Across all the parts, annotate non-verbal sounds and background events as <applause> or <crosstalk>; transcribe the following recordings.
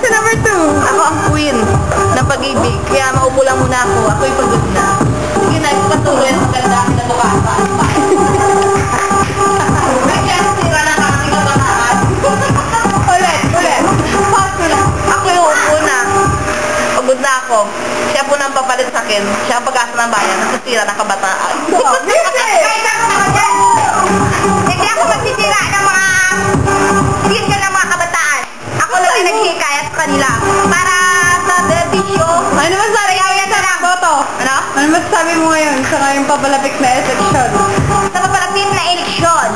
si number two? Ako ang queen ng pag-ibig. Kaya maupo lang muna ako. Ako'y pagod na. Sige na, patuloy sa ganda akin na bukasan. Ako. Siya po nang papalit sa akin. Siya ang pag-asa ng bayan. Nasisira ng kabataan. Ano? Masasabi mo ngayon sa ngayong papalapit na election? Sa papalapit na eleksyon,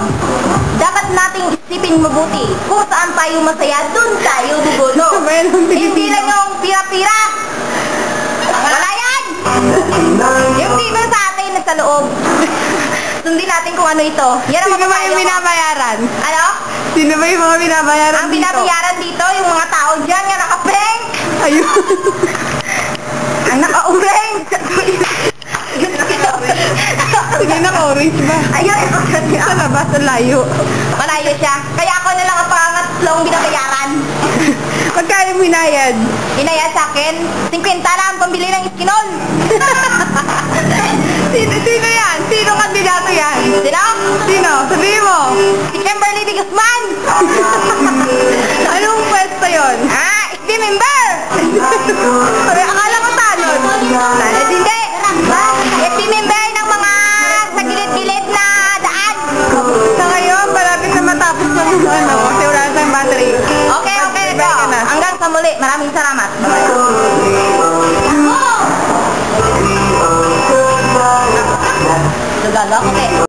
dapat nating isipin mabuti kung saan tayo masaya, doon tayo <laughs> ng Hindi lang yung pira-pira. Wala yan! <laughs> Yung dito sa atin na sa loob. Sundin natin kung ano ito. Yan ang Sino ba yung binabayaran? Ano? Sino ba yung mga binabayaran Ang dito? binabayaran dito, yung mga tao dyan, nga nakapeng, Ayun. ang nakaureng. <laughs> Orange ba? Ayun, Sa labas, ang layo. malayo siya. Kaya ako na lang ang pangatlong binabayaran. <laughs> Magkano binayad? Inaya sa akin, 50 lang pambili ng iskinol. <laughs> Sino, sino yan? Sino kandidato yan? Sino? Sino? Sabihin mo. Si Kimberly de Guzman. <laughs> Anong pwesto yon? Ah, SB member. muli. maraming salamat. Nagagawa ko kay